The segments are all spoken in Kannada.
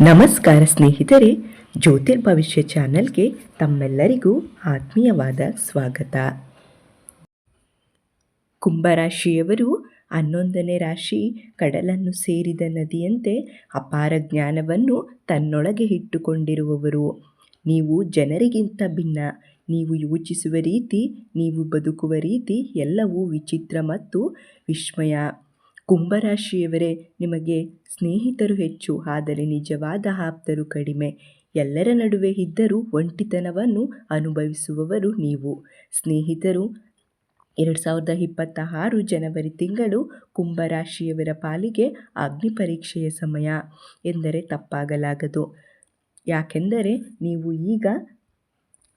ನಮಸ್ಕಾರ ಸ್ನೇಹಿತರೆ ಜ್ಯೋತಿರ್ಭವಿಷ್ಯ ಚಾನೆಲ್ಗೆ ತಮ್ಮೆಲ್ಲರಿಗೂ ಆತ್ಮೀಯವಾದ ಸ್ವಾಗತ. ಕುಂಭರಾಶಿಯವರು ಹನ್ನೊಂದನೇ ರಾಶಿ, ಕಡಲನ್ನು ಸೇರಿದ ನದಿಯಂತೆ ಅಪಾರ ಜ್ಞಾನವನ್ನು ತನ್ನೊಳಗೆ ಇಟ್ಟುಕೊಂಡಿರುವವರು. ನೀವು ಜನರಿಗಿಂತ ಭಿನ್ನ, ನೀವು ಯೋಚಿಸುವ ರೀತಿ, ನೀವು ಬದುಕುವ ರೀತಿ ಎಲ್ಲವೂ ವಿಚಿತ್ರ ಮತ್ತು ವಿಸ್ಮಯ. ಕುಂಭರಾಶಿಯವರೇ, ನಿಮಗೆ ಸ್ನೇಹಿತರು ಹೆಚ್ಚು, ಆದರೆ ನಿಜವಾದ ಆಪ್ತರು ಕಡಿಮೆ. ಎಲ್ಲರ ನಡುವೆ ಇದ್ದರೂ ಒಂಟಿತನವನ್ನು ಅನುಭವಿಸುವವರು ನೀವು. ಸ್ನೇಹಿತರು, ಎರಡು ಸಾವಿರದ ಇಪ್ಪತ್ತ ಆರು ಜನವರಿ ತಿಂಗಳು ಕುಂಭರಾಶಿಯವರ ಪಾಲಿಗೆ ಅಗ್ನಿ ಪರೀಕ್ಷೆಯ ಸಮಯ ಎಂದರೆ ತಪ್ಪಾಗಲಾಗದು. ಯಾಕೆಂದರೆ ನೀವು ಈಗ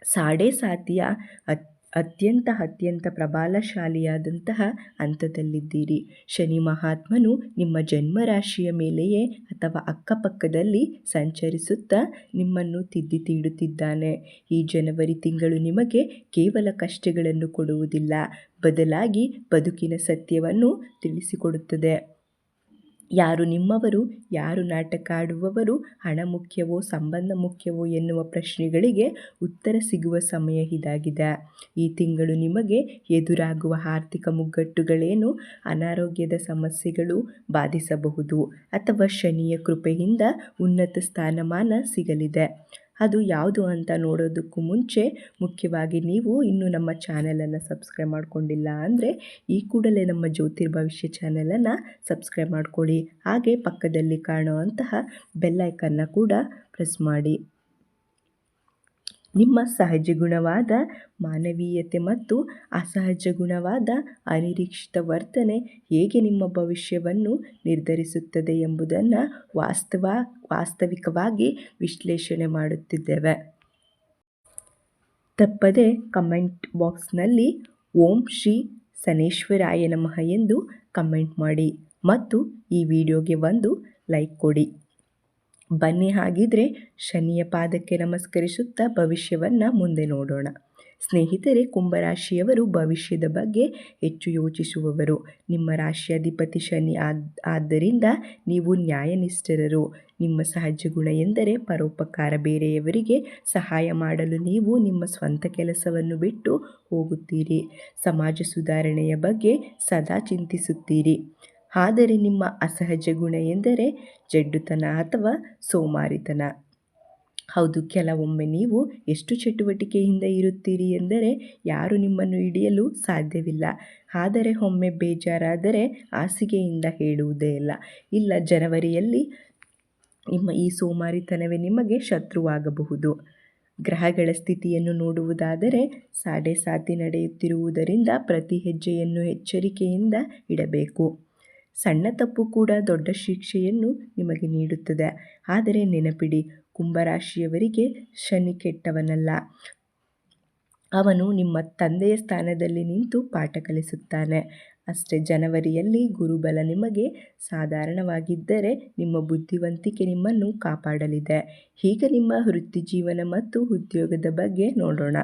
ಸಾಡೆ ಸಾತಿಯ ಅತ್ ಅತ್ಯಂತ ಅತ್ಯಂತ ಪ್ರಬಲಶಾಲಿಯಾದಂತಹ ಹಂತದಲ್ಲಿದ್ದೀರಿ. ಶನಿ ಮಹಾತ್ಮನು ನಿಮ್ಮ ಜನ್ಮರಾಶಿಯ ಮೇಲೆಯೇ ಅಥವಾ ಅಕ್ಕಪಕ್ಕದಲ್ಲಿ ಸಂಚರಿಸುತ್ತಾ ನಿಮ್ಮನ್ನು ತಿದ್ದಿ ತೀಡುತ್ತಿದ್ದಾನೆ. ಈ ಜನವರಿ ತಿಂಗಳು ನಿಮಗೆ ಕೇವಲ ಕಷ್ಟಗಳನ್ನು ಕೊಡುವುದಿಲ್ಲ. ಬದಲಾಗಿ ಬದುಕಿನ ಸತ್ಯವನ್ನು ತಿಳಿಸಿಕೊಡುತ್ತದೆ. ಯಾರು ನಿಮ್ಮವರು, ಯಾರು ನಾಟಕ ಆಡುವವರು ಹಣ ಮುಖ್ಯವೋ, ಸಂಬಂಧ ಮುಖ್ಯವೋ ಎನ್ನುವ ಪ್ರಶ್ನೆಗಳಿಗೆ ಉತ್ತರ ಸಿಗುವ ಸಮಯ ಇದಾಗಿದೆ. ಈ ತಿಂಗಳು ನಿಮಗೆ ಎದುರಾಗುವ ಆರ್ಥಿಕ ಮುಗ್ಗಟ್ಟುಗಳೇನು, ಅನಾರೋಗ್ಯದ ಸಮಸ್ಯೆಗಳು ಬಾಧಿಸಬಹುದು ಅಥವಾ ಶನಿಯ ಕೃಪೆಯಿಂದ ಉನ್ನತ ಸ್ಥಾನಮಾನ ಸಿಗಲಿದೆ. ಅದು ಯಾವುದು ಅಂತ ನೋಡೋದಕ್ಕೂ ಮುಂಚೆ ಮುಖ್ಯವಾಗಿ ನೀವು ಇನ್ನೂ ನಮ್ಮ ಚಾನಲನ್ನು ಸಬ್ಸ್ಕ್ರೈಬ್ ಮಾಡಿಕೊಂಡಿಲ್ಲ ಅಂದರೆ ಈ ಕೂಡಲೇ ನಮ್ಮ ಜ್ಯೋತಿರ್ಭವಿಷ್ಯ ಚಾನಲನ್ನು ಸಬ್ಸ್ಕ್ರೈಬ್ ಮಾಡಿಕೊಳ್ಳಿ. ಹಾಗೆ ಪಕ್ಕದಲ್ಲಿ ಕಾಣುವಂತಹ ಬೆಲ್ಲೈಕನ್ನು ಕೂಡ ಪ್ರೆಸ್ ಮಾಡಿ. ನಿಮ್ಮ ಸಹಜ ಗುಣವಾದ ಮಾನವೀಯತೆ ಮತ್ತು ಅಸಹಜ ಗುಣವಾದ ಅನಿರೀಕ್ಷಿತ ವರ್ತನೆ ಹೇಗೆ ನಿಮ್ಮ ಭವಿಷ್ಯವನ್ನು ನಿರ್ಧರಿಸುತ್ತದೆ ಎಂಬುದನ್ನು ವಾಸ್ತವ, ವಾಸ್ತವಿಕವಾಗಿ ವಿಶ್ಲೇಷಣೆ ಮಾಡುತ್ತಿದ್ದೇವೆ. ತಪ್ಪದೆ ಕಮೆಂಟ್ ಬಾಕ್ಸ್ನಲ್ಲಿ ಓಂ ಶ್ರೀ ಸನೇಶ್ವರಾಯ ನಮಃ ಎಂದು ಕಮೆಂಟ್ ಮಾಡಿ ಮತ್ತು ಈ ವಿಡಿಯೋಗೆ ಒಂದು ಲೈಕ್ ಕೊಡಿ. ಬನ್ನಿ ಹಾಗಿದ್ರೆ ಶನಿಯ ಪಾದಕ್ಕೆ ನಮಸ್ಕರಿಸುತ್ತಾ ಭವಿಷ್ಯವನ್ನು ಮುಂದೆ ನೋಡೋಣ. ಸ್ನೇಹಿತರೆ, ಕುಂಭರಾಶಿಯವರು ಭವಿಷ್ಯದ ಬಗ್ಗೆ ಹೆಚ್ಚು ಯೋಚಿಸುವವರು. ನಿಮ್ಮ ರಾಶಿಯಾಧಿಪತಿ ಶನಿ ಆದ್, ಆದ್ದರಿಂದ ನೀವು ನ್ಯಾಯನಿಷ್ಠರರು. ನಿಮ್ಮ ಸಹಜ ಗುಣ ಎಂದರೆ ಪರೋಪಕಾರ ಬೇರೆಯವರಿಗೆ ಸಹಾಯ ಮಾಡಲು ನೀವು ನಿಮ್ಮ ಸ್ವಂತ ಕೆಲಸವನ್ನು ಬಿಟ್ಟು ಹೋಗುತ್ತೀರಿ. ಸಮಾಜ ಸುಧಾರಣೆಯ ಬಗ್ಗೆ ಸದಾ ಚಿಂತಿಸುತ್ತೀರಿ. ಆದರೆ ನಿಮ್ಮ ಅಸಹಜ ಗುಣ ಎಂದರೆ ಜಡ್ಡುತನ ಅಥವಾ ಸೋಮಾರಿತನ. ಹೌದು, ಕೆಲವೊಮ್ಮೆ ನೀವು ಎಷ್ಟು ಚಟುವಟಿಕೆಯಿಂದ ಇರುತ್ತೀರಿ ಎಂದರೆ ಯಾರು ನಿಮ್ಮನ್ನು ಹಿಡಿಯಲು ಸಾಧ್ಯವಿಲ್ಲ. ಆದರೆ ಒಮ್ಮೆ ಬೇಜಾರಾದರೆ ಹಾಸಿಗೆಯಿಂದ ಹೇಳುವುದೇ ಇಲ್ಲ. ಇಲ್ಲ, ಜನವರಿಯಲ್ಲಿ ನಿಮ್ಮ ಈ ಸೋಮಾರಿತನವೇ ನಿಮಗೆ ಶತ್ರುವಾಗಬಹುದು. ಗ್ರಹಗಳ ಸ್ಥಿತಿಯನ್ನು ನೋಡುವುದಾದರೆ ಸಾಡೆ ಸಾತಿ ನಡೆಯುತ್ತಿರುವುದರಿಂದ ಪ್ರತಿ ಹೆಜ್ಜೆಯನ್ನು ಎಚ್ಚರಿಕೆಯಿಂದ ಇಡಬೇಕು. ಸಣ್ಣ ತಪ್ಪು ಕೂಡ ದೊಡ್ಡ ಶಿಕ್ಷೆಯನ್ನು ನಿಮಗೆ ನೀಡುತ್ತದೆ. ಆದರೆ ನೆನಪಿಡಿ, ಕುಂಭರಾಶಿಯವರಿಗೆ ಶನಿ ಕೆಟ್ಟವನಲ್ಲ. ಅವನು ನಿಮ್ಮ ತಂದೆಯ ಸ್ಥಾನದಲ್ಲಿ ನಿಂತು ಪಾಠ ಕಲಿಸುತ್ತಾನೆ. ಅಷ್ಟೇ ಜನವರಿಯಲ್ಲಿ ಗುರುಬಲ ನಿಮಗೆ ಸಾಧಾರಣವಾಗಿದ್ದರೆ ನಿಮ್ಮ ಬುದ್ಧಿವಂತಿಕೆ ನಿಮ್ಮನ್ನು ಕಾಪಾಡಲಿದೆ. ಈಗ ನಿಮ್ಮ ವೃತ್ತಿ ಜೀವನ ಮತ್ತು ಉದ್ಯೋಗದ ಬಗ್ಗೆ ನೋಡೋಣ.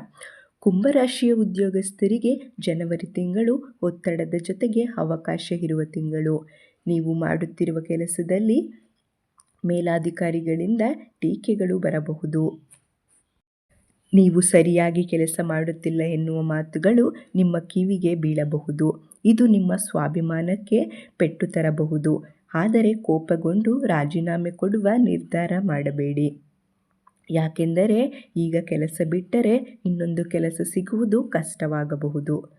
ಕುಂಭರಾಶಿಯ ಉದ್ಯೋಗಸ್ಥರಿಗೆ ಜನವರಿ ತಿಂಗಳು ಒತ್ತಡದ ಜೊತೆಗೆ ಅವಕಾಶ ಇರುವ ತಿಂಗಳು. ನೀವು ಮಾಡುತ್ತಿರುವ ಕೆಲಸದಲ್ಲಿ ಮೇಲಾಧಿಕಾರಿಗಳಿಂದ ಟೀಕೆಗಳು ಬರಬಹುದು. ನೀವು ಸರಿಯಾಗಿ ಕೆಲಸ ಮಾಡುತ್ತಿಲ್ಲ ಎನ್ನುವ ಮಾತುಗಳು ನಿಮ್ಮ ಕಿವಿಗೆ ಬೀಳಬಹುದು. ಇದು ನಿಮ್ಮ ಸ್ವಾಭಿಮಾನಕ್ಕೆ ಪೆಟ್ಟು ತರಬಹುದು. ಆದರೆ ಕೋಪಗೊಂಡು ರಾಜೀನಾಮೆ ಕೊಡುವ ನಿರ್ಧಾರ ಮಾಡಬೇಡಿ. ಯಾಕೆಂದರೆ ಈಗ ಕೆಲಸ ಬಿಟ್ಟರೆ ಇನ್ನೊಂದು ಕೆಲಸ ಸಿಗುವುದು ಕಷ್ಟವಾಗಬಹುದು.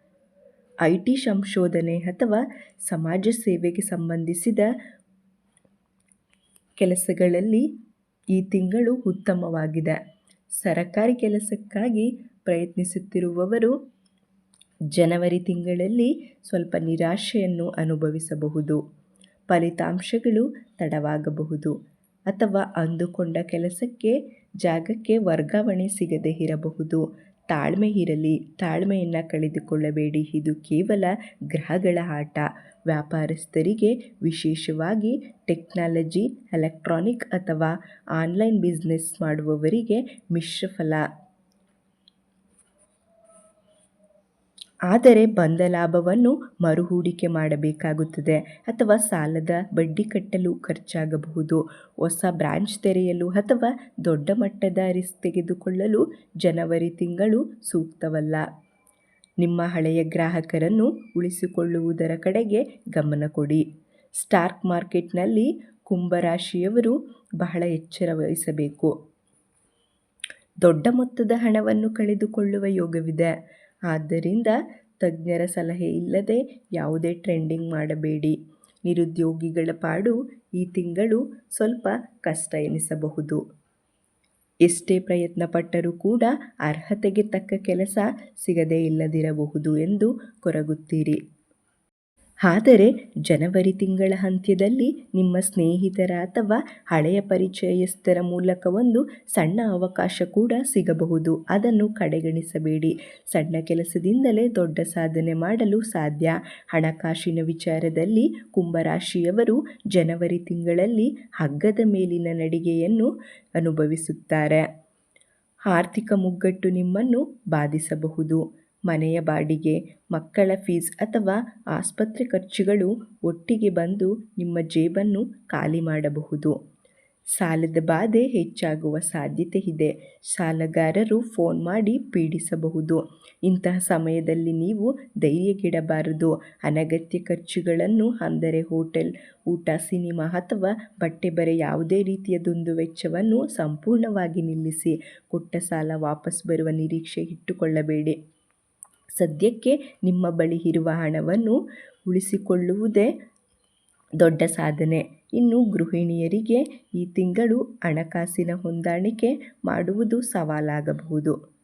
ಐ ಟಿ ಸಂಶೋಧನೆ ಅಥವಾ ಸಮಾಜ ಸೇವೆಗೆ ಸಂಬಂಧಿಸಿದ ಕೆಲಸಗಳಲ್ಲಿ ಈ ತಿಂಗಳು ಉತ್ತಮವಾಗಿದೆ. ಸರಕಾರಿ ಕೆಲಸಕ್ಕಾಗಿ ಪ್ರಯತ್ನಿಸುತ್ತಿರುವವರು ಜನವರಿ ತಿಂಗಳಲ್ಲಿ ಸ್ವಲ್ಪ ನಿರಾಶೆಯನ್ನು ಅನುಭವಿಸಬಹುದು. ಫಲಿತಾಂಶಗಳು ತಡವಾಗಬಹುದು. ಅಥವಾ ಅಂದುಕೊಂಡ ಕೆಲಸಕ್ಕೆ, ಜಾಗಕ್ಕೆ ವರ್ಗಾವಣೆ ಸಿಗದೇ ಇರಬಹುದು. ತಾಳ್ಮೆ ಇರಲಿ, ತಾಳ್ಮೆಯನ್ನು ಕಳೆದುಕೊಳ್ಳಬೇಡಿ. ಇದು ಕೇವಲ ಗ್ರಹಗಳ ಆಟ. ವ್ಯಾಪಾರಸ್ಥರಿಗೆ ವಿಶೇಷವಾಗಿ ಟೆಕ್ನಾಲಜಿ, ಎಲೆಕ್ಟ್ರಾನಿಕ್ ಅಥವಾ ಆನ್ಲೈನ್ ಬಿಸ್ನೆಸ್ ಮಾಡುವವರಿಗೆ ಮಿಶ್ರ ಫಲ ಆದರೆ ಬಂದ ಲಾಭವನ್ನು ಮರುಹೂಡಿಕೆ ಮಾಡಬೇಕಾಗುತ್ತದೆ ಅಥವಾ ಸಾಲದ ಬಡ್ಡಿ ಕಟ್ಟಲು ಖರ್ಚಾಗಬಹುದು. ಹೊಸ ಬ್ರಾಂಚ್ ತೆರೆಯಲು ಅಥವಾ ದೊಡ್ಡ ಮಟ್ಟದ ರಿಸ್ಕ್ ತೆಗೆದುಕೊಳ್ಳಲು ಜನವರಿ ತಿಂಗಳು ಸೂಕ್ತವಲ್ಲ. ನಿಮ್ಮ ಹಳೆಯ ಗ್ರಾಹಕರನ್ನು ಉಳಿಸಿಕೊಳ್ಳುವುದರ ಕಡೆಗೆ ಗಮನ ಕೊಡಿ. ಸ್ಟಾಕ್ ಮಾರ್ಕೆಟ್ನಲ್ಲಿ ಕುಂಭರಾಶಿಯವರು ಬಹಳ ಎಚ್ಚರ ವಹಿಸಬೇಕು. ದೊಡ್ಡ ಮೊತ್ತದ ಹಣವನ್ನು ಕಳೆದುಕೊಳ್ಳುವ ಯೋಗವಿದೆ. ಆದ್ದರಿಂದ ತಜ್ಞರ ಸಲಹೆ ಇಲ್ಲದೆ ಯಾವುದೇ ಟ್ರೆಂಡಿಂಗ್ ಮಾಡಬೇಡಿ. ನಿರುದ್ಯೋಗಿಗಳ ಪಾಡು ಈ ತಿಂಗಳು ಸ್ವಲ್ಪ ಕಷ್ಟ ಎನಿಸಬಹುದು. ಎಷ್ಟೇ ಪ್ರಯತ್ನ ಪಟ್ಟರೂ ಕೂಡ ಅರ್ಹತೆಗೆ ತಕ್ಕ ಕೆಲಸ ಸಿಗದೇ ಇಲ್ಲದಿರಬಹುದು ಎಂದು ಕೊರಗುತ್ತೀರಿ. ಆದರೆ ಜನವರಿ ತಿಂಗಳ ಅಂತ್ಯದಲ್ಲಿ ನಿಮ್ಮ ಸ್ನೇಹಿತರ ಅಥವಾ ಹಳೆಯ ಪರಿಚಯಸ್ಥರ ಮೂಲಕ ಒಂದು ಸಣ್ಣ ಅವಕಾಶ ಕೂಡ ಸಿಗಬಹುದು. ಅದನ್ನು ಕಡೆಗಣಿಸಬೇಡಿ. ಸಣ್ಣ ಕೆಲಸದಿಂದಲೇ ದೊಡ್ಡ ಸಾಧನೆ ಮಾಡಲು ಸಾಧ್ಯ. ಹಣಕಾಸಿನ ವಿಚಾರದಲ್ಲಿ ಕುಂಭರಾಶಿಯವರು ಜನವರಿ ತಿಂಗಳಲ್ಲಿ ಹಗ್ಗದ ಮೇಲಿನ ನಡಿಗೆಯನ್ನು ಅನುಭವಿಸುತ್ತಾರೆ. ಆರ್ಥಿಕ ಮುಗ್ಗಟ್ಟು ನಿಮ್ಮನ್ನು ಬಾಧಿಸಬಹುದು. ಮನೆಯ ಬಾಡಿಗೆ, ಮಕ್ಕಳ ಫೀಸ್ ಅಥವಾ ಆಸ್ಪತ್ರೆ ಖರ್ಚುಗಳು ಒಟ್ಟಿಗೆ ಬಂದು ನಿಮ್ಮ ಜೇಬನ್ನು ಖಾಲಿ ಮಾಡಬಹುದು. ಸಾಲದ ಬಾಧೆ ಹೆಚ್ಚಾಗುವ ಸಾಧ್ಯತೆ ಇದೆ. ಸಾಲಗಾರರು ಫೋನ್ ಮಾಡಿ ಪೀಡಿಸಬಹುದು. ಇಂತಹ ಸಮಯದಲ್ಲಿ ನೀವು ಧೈರ್ಯಗೆಡಬಾರದು. ಅನಗತ್ಯ ಖರ್ಚುಗಳನ್ನು ಅಂದರೆ ಹೋಟೆಲ್, ಊಟ, ಸಿನಿಮಾ ಅಥವಾ ಬಟ್ಟೆ ಬರೆ ಯಾವುದೇ ರೀತಿಯದೊಂದು ವೆಚ್ಚವನ್ನು ಸಂಪೂರ್ಣವಾಗಿ ನಿಲ್ಲಿಸಿ. ಕೊಟ್ಟ ಸಾಲ ವಾಪಸ್ ಬರುವ ನಿರೀಕ್ಷೆ ಇಟ್ಟುಕೊಳ್ಳಬೇಡಿ. ಸದ್ಯಕ್ಕೆ ನಿಮ್ಮ ಬಳಿ ಇರುವ ಹಣವನ್ನು ಉಳಿಸಿಕೊಳ್ಳುವುದೇ ದೊಡ್ಡ ಸಾಧನೆ. ಇನ್ನು ಗೃಹಿಣಿಯರಿಗೆ ಈ ತಿಂಗಳು ಹಣಕಾಸಿನ ಹೊಂದಾಣಿಕೆ ಮಾಡುವುದು ಸವಾಲಾಗಬಹುದು.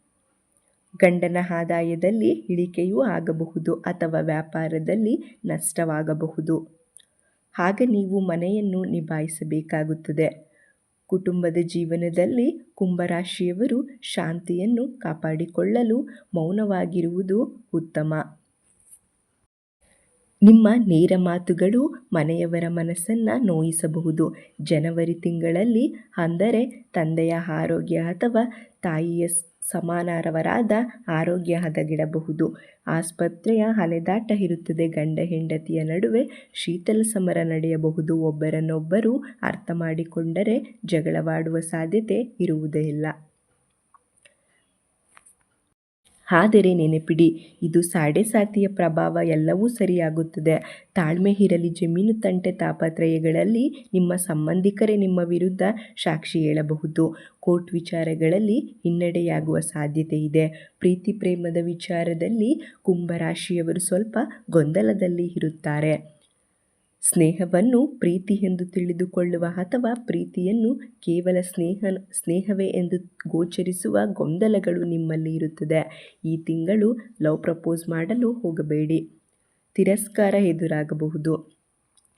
ಗಂಡನ ಆದಾಯದಲ್ಲಿ ಇಳಿಕೆಯೂ ಆಗಬಹುದು ಅಥವಾ ವ್ಯಾಪಾರದಲ್ಲಿ ನಷ್ಟವಾಗಬಹುದು. ಆಗ ನೀವು ಮನೆಯನ್ನು ನಿಭಾಯಿಸಬೇಕಾಗುತ್ತದೆ. ಕುಟುಂಬದ ಜೀವನದಲ್ಲಿ ಕುಂಭರಾಶಿಯವರು ಶಾಂತಿಯನ್ನು ಕಾಪಾಡಿಕೊಳ್ಳಲು ಮೌನವಾಗಿರುವುದು ಉತ್ತಮ. ನಿಮ್ಮ ನೇರ ಮಾತುಗಳು ಮನೆಯವರ ಮನಸ್ಸನ್ನು ನೋಯಿಸಬಹುದು. ಜನವರಿ ತಿಂಗಳಲ್ಲಿ ಅಂದರೆ ತಂದೆಯ ಆರೋಗ್ಯ ಅಥವಾ ತಾಯಿಯ ಸಮಾನರವರಾದ ಆರೋಗ್ಯ ಹದಗಿಡಬಹುದು. ಆಸ್ಪತ್ರೆಯ ಅಲೆದಾಟ ಇರುತ್ತದೆ. ಗಂಡ ಹೆಂಡತಿಯ ನಡುವೆ ಶೀತಲ ಸಮರ ನಡೆಯಬಹುದು. ಒಬ್ಬರನ್ನೊಬ್ಬರು ಅರ್ಥ ಮಾಡಿಕೊಂಡರೆ ಜಗಳವಾಡುವ ಸಾಧ್ಯತೆ ಇರುವುದೇ ಇಲ್ಲ. ಆದರೆ ನೆನಪಿಡಿ, ಇದು ಸಾತಿಯ ಪ್ರಭಾವ ಎಲ್ಲವೂ ಸರಿಯಾಗುತ್ತದೆ. ತಾಳ್ಮೆ ಇರಲಿ ಜಮೀನು ತಂಟೆ ತಾಪತ್ರಯಗಳಲ್ಲಿ ನಿಮ್ಮ ಸಂಬಂಧಿಕರೇ ನಿಮ್ಮ ವಿರುದ್ಧ ಸಾಕ್ಷಿ ಹೇಳಬಹುದು. ಕೋರ್ಟ್ ವಿಚಾರಗಳಲ್ಲಿ ಹಿನ್ನಡೆಯಾಗುವ ಸಾಧ್ಯತೆ ಇದೆ. ಪ್ರೀತಿ ಪ್ರೇಮದ ವಿಚಾರದಲ್ಲಿ ಕುಂಭರಾಶಿಯವರು ಸ್ವಲ್ಪ ಗೊಂದಲದಲ್ಲಿ ಇರುತ್ತಾರೆ. ಸ್ನೇಹವನ್ನು ಪ್ರೀತಿ ಎಂದು ತಿಳಿದುಕೊಳ್ಳುವ ಅಥವಾ ಪ್ರೀತಿಯನ್ನು ಕೇವಲ ಸ್ನೇಹ, ಸ್ನೇಹವೇ ಎಂದು ಗೋಚರಿಸುವ ಗೊಂದಲಗಳು ನಿಮ್ಮಲ್ಲಿ ಇರುತ್ತದೆ. ಈ ತಿಂಗಳು ಲವ್ ಪ್ರಪೋಸ್ ಮಾಡಲು ಹೋಗಬೇಡಿ. ತಿರಸ್ಕಾರ ಎದುರಾಗಬಹುದು.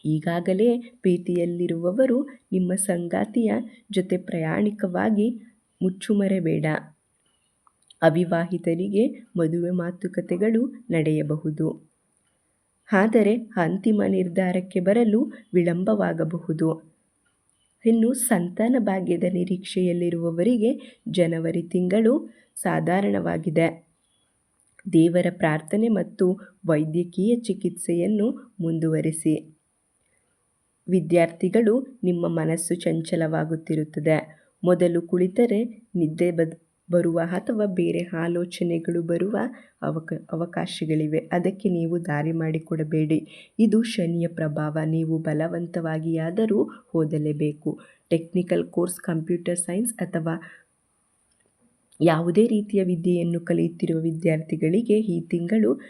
ಈಗಾಗಲೇ ಪ್ರೀತಿಯಲ್ಲಿರುವವರು ನಿಮ್ಮ ಸಂಗಾತಿಯ ಜೊತೆ ಪ್ರಯಾಣಿಕವಾಗಿ ಮುಚ್ಚುಮರೆಬೇಡ. ಅವಿವಾಹಿತರಿಗೆ ಮದುವೆ ಮಾತುಕತೆಗಳು ನಡೆಯಬಹುದು. ಆದರೆ ಅಂತಿಮ ನಿರ್ಧಾರಕ್ಕೆ ಬರಲು ವಿಳಂಬವಾಗಬಹುದು. ಇನ್ನು ಸಂತಾನ ಭಾಗ್ಯದ ನಿರೀಕ್ಷೆಯಲ್ಲಿರುವವರಿಗೆ ಜನವರಿ ತಿಂಗಳು ಸಾಧಾರಣವಾಗಿದೆ. ದೇವರ ಪ್ರಾರ್ಥನೆ ಮತ್ತು ವೈದ್ಯಕೀಯ ಚಿಕಿತ್ಸೆಯನ್ನು ಮುಂದುವರಿಸಿ. ವಿದ್ಯಾರ್ಥಿಗಳು ನಿಮ್ಮ ಮನಸ್ಸು ಚಂಚಲವಾಗುತ್ತಿರುತ್ತದೆ. ಮೊದಲು ಕುಳಿತರೆ ನಿದ್ದೆ ಬದ್ ಬರುವ ಅಥವಾ ಬೇರೆ ಆಲೋಚನೆಗಳು ಬರುವ ಅವಕ, ಅವಕಾಶಗಳಿವೆ. ಅದಕ್ಕೆ ನೀವು ದಾರಿ ಮಾಡಿಕೊಡಬೇಡಿ. ಇದು ಶನಿಯ ಪ್ರಭಾವ. ನೀವು ಬಲವಂತವಾಗಿಯಾದರೂ ಓದಲೇಬೇಕು. ಟೆಕ್ನಿಕಲ್ ಕೋರ್ಸ್ ಕಂಪ್ಯೂಟರ್ ಸೈನ್ಸ್ ಅಥವಾ ಯಾವುದೇ ರೀತಿಯ ವಿದ್ಯೆಯನ್ನು ಕಲಿಯುತ್ತಿರುವ ವಿದ್ಯಾರ್ಥಿಗಳಿಗೆ ಈ ತಿಂಗಳು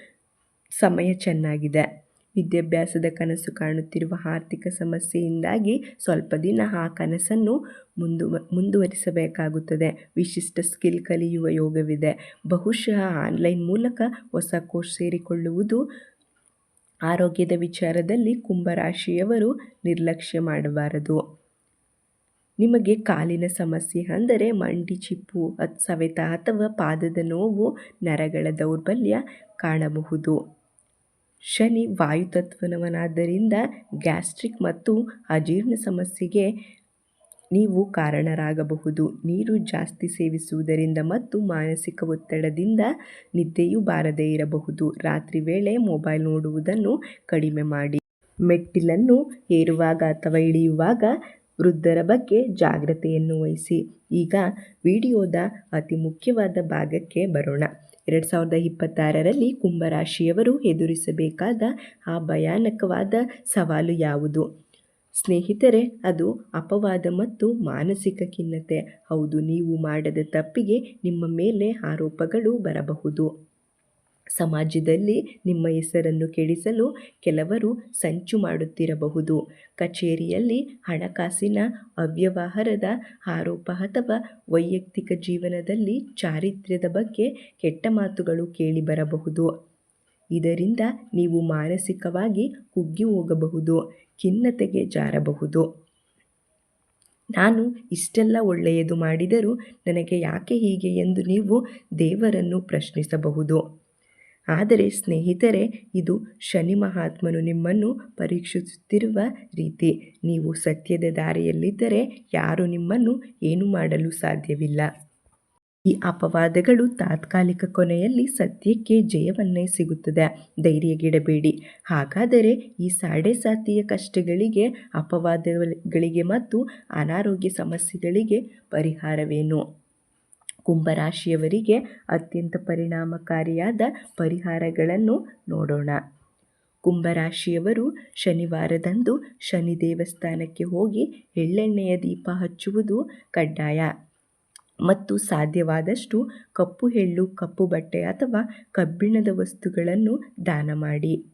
ಸಮಯ ಚೆನ್ನಾಗಿದೆ. ವಿದ್ಯಾಭ್ಯಾಸದ ಕನಸು ಕಾಣುತ್ತಿರುವ ಆರ್ಥಿಕ ಸಮಸ್ಯೆಯಿಂದಾಗಿ ಸ್ವಲ್ಪ ದಿನ ಆ ಕನಸನ್ನು ಮುಂದು ಮುಂದುವರಿಸಬೇಕಾಗುತ್ತದೆ. ವಿಶಿಷ್ಟ ಸ್ಕಿಲ್ ಕಲಿಯುವ ಯೋಗವಿದೆ. ಬಹುಶಃ ಆನ್ಲೈನ್ ಮೂಲಕ ಹೊಸ ಕೋರ್ಸ್ ಸೇರಿಕೊಳ್ಳುವುದು ಆರೋಗ್ಯದ ವಿಚಾರದಲ್ಲಿ ಕುಂಭರಾಶಿಯವರು ನಿರ್ಲಕ್ಷ್ಯ ಮಾಡಬಾರದು. ನಿಮಗೆ ಕಾಲಿನ ಸಮಸ್ಯೆ ಅಂದರೆ ಮಂಡಿ ಚಿಪ್ಪು ಸವೆತ ಅಥವಾ ಪಾದದ ನೋವು, ನರಗಳ ದೌರ್ಬಲ್ಯ ಕಾಣಬಹುದು. ಶನಿ ವಾಯುತತ್ವನವನಾದ್ದರಿಂದ ಗ್ಯಾಸ್ಟ್ರಿಕ್ ಮತ್ತು ಅಜೀರ್ಣ ಸಮಸ್ಯೆಗೆ ನೀವು ಕಾರಣರಾಗಬಹುದು. ನೀರು ಜಾಸ್ತಿ ಸೇವಿಸುವುದರಿಂದ ಮತ್ತು ಮಾನಸಿಕ ಒತ್ತಡದಿಂದ ನಿದ್ದೆಯೂ ಬಾರದೇ ಇರಬಹುದು. ರಾತ್ರಿ ವೇಳೆ ಮೊಬೈಲ್ ನೋಡುವುದನ್ನು ಕಡಿಮೆ ಮಾಡಿ. ಮೆಟ್ಟಿಲನ್ನು ಏರುವಾಗ ಅಥವಾ ಇಳಿಯುವಾಗ ವೃದ್ಧರ ಬಗ್ಗೆ ಜಾಗ್ರತೆಯನ್ನು ವಹಿಸಿ. ಈಗ ವಿಡಿಯೋದ ಅತಿ ಮುಖ್ಯವಾದ ಭಾಗಕ್ಕೆ ಬರೋಣ. ಎರಡು ಸಾವಿರದ ಇಪ್ಪತ್ತಾರರಲ್ಲಿ ಕುಂಭರಾಶಿಯವರು ಎದುರಿಸಬೇಕಾದ ಆ ಭಯಾನಕವಾದ ಸವಾಲು ಯಾವುದು? ಸ್ನೇಹಿತರೆ, ಅದು ಅಪವಾದ ಮತ್ತು ಮಾನಸಿಕ ಖಿನ್ನತೆ. ಹೌದು, ನೀವು ಮಾಡದ ತಪ್ಪಿಗೆ ನಿಮ್ಮ ಮೇಲೆ ಆರೋಪಗಳು ಬರಬಹುದು. ಸಮಾಜದಲ್ಲಿ ನಿಮ್ಮ ಹೆಸರನ್ನು ಕೆಡಿಸಲು ಕೆಲವರು ಸಂಚು ಮಾಡುತ್ತಿರಬಹುದು. ಕಚೇರಿಯಲ್ಲಿ ಹಣಕಾಸಿನ ಅವ್ಯವಹಾರದ ಆರೋಪ ಅಥವಾ ವೈಯಕ್ತಿಕ ಜೀವನದಲ್ಲಿ ಚಾರಿತ್ರ್ಯದ ಬಗ್ಗೆ ಕೆಟ್ಟ ಮಾತುಗಳು ಕೇಳಿಬರಬಹುದು. ಇದರಿಂದ ನೀವು ಮಾನಸಿಕವಾಗಿ ಕುಗ್ಗಿ ಹೋಗಬಹುದು, ಖಿನ್ನತೆಗೆ ಜಾರಬಹುದು. ನಾನು ಇಷ್ಟೆಲ್ಲ ಒಳ್ಳೆಯದು ಮಾಡಿದರೂ ನನಗೆ ಯಾಕೆ ಹೀಗೆ ಎಂದು ನೀವು ದೇವರನ್ನು ಪ್ರಶ್ನಿಸಬಹುದು. ಆದರೆ ಸ್ನೇಹಿತರೆ, ಇದು ಶನಿ ಮಹಾತ್ಮನು ನಿಮ್ಮನ್ನು ಪರೀಕ್ಷಿಸುತ್ತಿರುವ ರೀತಿ. ನೀವು ಸತ್ಯದ ದಾರಿಯಲ್ಲಿದ್ದರೆ ಯಾರು ನಿಮ್ಮನ್ನು ಏನು ಮಾಡಲು ಸಾಧ್ಯವಿಲ್ಲ. ಈ ಅಪವಾದಗಳು ತಾತ್ಕಾಲಿಕ ಕೊನೆಯಲ್ಲಿ ಸತ್ಯಕ್ಕೆ ಜಯವನ್ನೇ ಸಿಗುತ್ತದೆ. ಧೈರ್ಯಗಿಡಬೇಡಿ ಹಾಗಾದರೆ ಈ ಸಾಡೆ ಸಾತಿಯ ಕಷ್ಟಗಳಿಗೆ, ಅಪವಾದಗಳಿಗೆ ಮತ್ತು ಅನಾರೋಗ್ಯ ಸಮಸ್ಯೆಗಳಿಗೆ ಪರಿಹಾರವೇನು? ಕುಂಭರಾಶಿಯವರಿಗೆ ಅತ್ಯಂತ ಪರಿಣಾಮಕಾರಿಯಾದ ಪರಿಹಾರಗಳನ್ನು ನೋಡೋಣ. ಕುಂಭರಾಶಿಯವರು ಶನಿವಾರದಂದು ಶನಿ ದೇವಸ್ಥಾನಕ್ಕೆ ಹೋಗಿ ಎಳ್ಳೆಣ್ಣೆಯ ದೀಪ ಹಚ್ಚುವುದು ಕಡ್ಡಾಯ. ಮತ್ತು ಸಾಧ್ಯವಾದಷ್ಟು ಕಪ್ಪು ಹೆಳ್ಳು ಕಪ್ಪು ಬಟ್ಟೆ ಅಥವಾ ಕಬ್ಬಿಣದ ವಸ್ತುಗಳನ್ನು ದಾನ ಮಾಡಿ.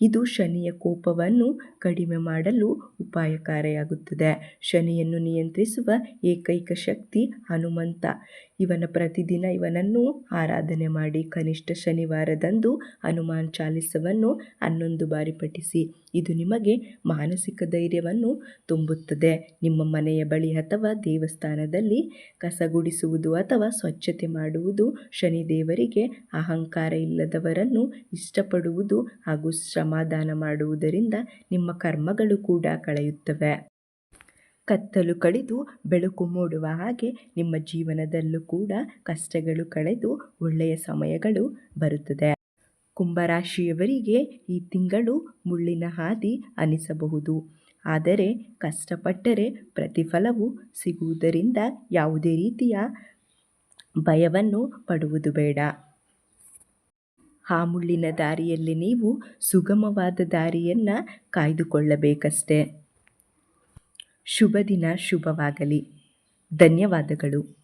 ಇದು ಶನಿಯ ಕೋಪವನ್ನು ಕಡಿಮೆ ಮಾಡಲು ಉಪಾಯಕಾರಿಯಾಗುತ್ತದೆ. ಶನಿಯನ್ನು ನಿಯಂತ್ರಿಸುವ ಏಕೈಕ ಶಕ್ತಿ ಹನುಮಂತ. ಇವನ ಪ್ರತಿದಿನ ಇವನನ್ನು ಆರಾಧನೆ ಮಾಡಿ ಕನಿಷ್ಠ ಶನಿವಾರದಂದು ಹನುಮಾನ್ ಚಾಲಿಸವನ್ನು ಹನ್ನೊಂದು ಬಾರಿ ಪಠಿಸಿ. ಇದು ನಿಮಗೆ ಮಾನಸಿಕ ಧೈರ್ಯವನ್ನು ತುಂಬುತ್ತದೆ. ನಿಮ್ಮ ಮನೆಯ ಬಳಿ ಅಥವಾ ದೇವಸ್ಥಾನದಲ್ಲಿ ಕಸಗುಡಿಸುವುದು ಅಥವಾ ಸ್ವಚ್ಛತೆ ಮಾಡುವುದು ಶನಿದೇವರಿಗೆ ಅಹಂಕಾರ ಇಲ್ಲದವರನ್ನು ಇಷ್ಟಪಡುವುದು ಹಾಗೂ ಸಮಾಧಾನ ಮಾಡುವುದರಿಂದ ನಿಮ್ಮ ಕರ್ಮಗಳು ಕೂಡ ಕಳೆಯುತ್ತವೆ. ಕತ್ತಲು ಕಳೆದು ಬೆಳಕು ಮೂಡುವ ಹಾಗೆ ನಿಮ್ಮ ಜೀವನದಲ್ಲೂ ಕೂಡ ಕಷ್ಟಗಳು ಕಳೆದು ಒಳ್ಳೆಯ ಸಮಯಗಳು ಬರುತ್ತದೆ. ಕುಂಭರಾಶಿಯವರಿಗೆ ಈ ತಿಂಗಳು ಮುಳ್ಳಿನ ಹಾದಿ ಅನಿಸಬಹುದು. ಆದರೆ ಕಷ್ಟಪಟ್ಟರೆ ಪ್ರತಿಫಲವು ಸಿಗುವುದರಿಂದ ಯಾವುದೇ ರೀತಿಯ ಭಯವನ್ನು ಪಡುವುದು ಬೇಡ. ಆ ಮುಳ್ಳಿನ ದಾರಿಯಲ್ಲಿ ನೀವು ಸುಗಮವಾದ ದಾರಿಯನ್ನು ಕಾಯ್ದುಕೊಳ್ಳಬೇಕಷ್ಟೆ. ಶುಭ ದಿನ ಶುಭವಾಗಲಿ. ಧನ್ಯವಾದಗಳು.